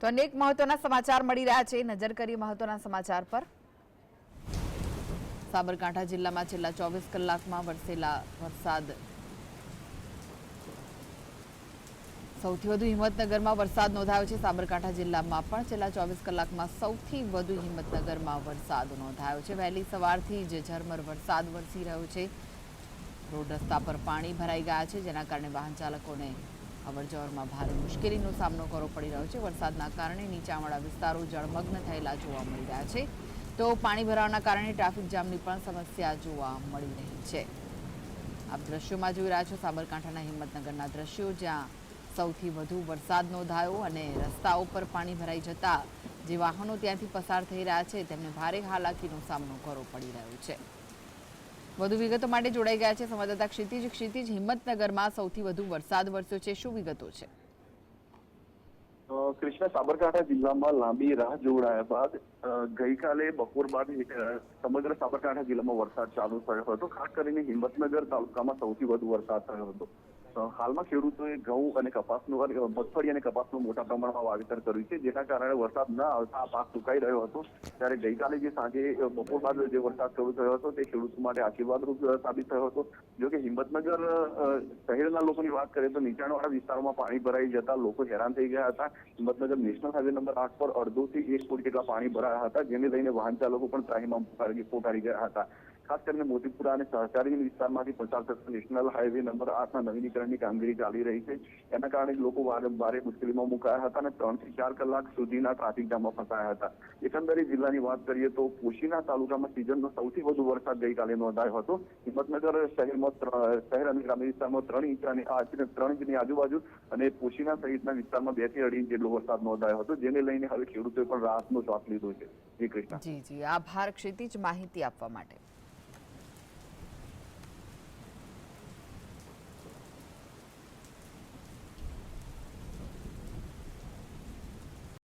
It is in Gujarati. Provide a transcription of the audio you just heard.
તો અનેક મહત્વના સમાચાર મળી રહ્યા છે. નજર કરી મહત્વના સમાચાર પર. સાબરકાંઠા જિલ્લામાં છેલ્લા ચોવીસ કલાકમાં વરસેલા વરસાદ. સૌથી વધુ હિંમતનગરમાં વરસાદ નોંધાયો છે. સાબરકાંઠા જિલ્લામાં પણ છેલ્લા ચોવીસ કલાકમાં સૌથી વધુ હિંમતનગરમાં વરસાદ નોંધાયો છે. વહેલી સવારથી જ ઝરમર વરસાદ વરસી રહ્યો છે. રોડ રસ્તા પર પાણી ભરાઈ ગયા છે, જેના કારણે વાહન ચાલકોને અવરજવરમાં ભારે મુશ્કેલીનો સામનો કરવો પડી રહ્યો છે. વરસાદના કારણે નીચાણવાળા વિસ્તારો જળમગ્ન થયેલા જોવા મળી રહ્યા છે. તો પાણી ભરાવાના કારણે ટ્રાફિક જામની પણ સમસ્યા જોવા મળી રહી છે. આપ દ્રશ્યોમાં જોઈ રહ્યા છો સાબરકાંઠાના હિંમતનગરના દ્રશ્યો, જ્યાં સૌથી વધુ વરસાદ નોંધાયો અને રસ્તાઓ પર પાણી ભરાઈ જતા જે વાહનો ત્યાંથી પસાર થઈ રહ્યા છે, તેમને ભારે હાલાકીનો સામનો કરવો પડી રહ્યો છે. વધુ વિગતો માટે જોડાઈ ગયા છે સંવાદદાતા ક્ષિતિજ. ક્ષિતિજ, હિંમતનગરમાં સૌથી વધુ વરસાદ વરસ્યો છે. શું વિગતો છે? કૃષ્ણ, સાબરકાંઠા જિલ્લામાં લાંબી રાહ જોડાયા બાદ ગઈકાલે બપોર બાદ સમગ્ર સાબરકાંઠા જિલ્લામાં વરસાદ ચાલુ થયો હતો. ખાસ કરીને હિંમતનગર તાલુકામાં સૌથી વધુ વરસાદ થયો હતો. હાલમાં ખેડૂતોએ ઘઉં અને કપાસનું મગફળી અને કપાસનું મોટા પ્રમાણમાં વાવેતર કર્યું છે. જેના કારણે વરસાદ ન આવતા આ પાક સુકાઈ રહ્યો હતો. ત્યારે ગઈકાલે જે સાંજે બપોર બાદ જે વરસાદ શરૂ થયો હતો, તે ખેડૂતો માટે આશીર્વાદરૂપ સાબિત થયો હતો. જો કે હિંમતનગર શહેરના લોકોની વાત કરીએ તો નીચાણવાળા વિસ્તારોમાં પાણી ભરાઈ જતા લોકો હેરાન થઈ ગયા હતા. હિંમતનગર નેશનલ હાઈવે નંબર આઠ પર અડધોથી એક ફૂટ જેટલા પાણી ભરાયા હતા, જેને લઈને વાહન ચાલકો પણ ત્રાહીમાં પોકારી ગયા હતા. ખાસ કરીને મોતીપુરા અને સહકારી વિસ્તારમાંથી પસાર થતા નેશનલ હાઈવે નંબર આઠના નવીનીકરણની કામગીરી ચાલી રહી છે. એના કારણે લોકો ભારે મુશ્કેલીમાં મુકાયા હતા અને ત્રણથી ચાર કલાક સુધીના ટ્રાફિક જામમાં ફસાયા હતા. એકંદરે જિલ્લાની વાત કરીએ તો કોશીના તાલુકામાં સિઝનનો સૌથી વધુ વરસાદ ગઈકાલે નોંધાયો હતો. હિંમતનગર શહેરમાં શહેર અને ગ્રામ્ય વિસ્તારમાં ત્રણ ઇંચ અને ત્રણ ઇંચની આજુબાજુ અને કોશીના સહિતના વિસ્તારમાં બેથી અઢી ઇંચ જેટલો વરસાદ નોંધાયો હતો, જેને લઈને હવે ખેડૂતોએ પણ રાહતનો શ્વાસ લીધો છે. જી કૃષ્ણ. જી જી. આભાર. ક્ષિતિજ માહિતી આપવા માટે.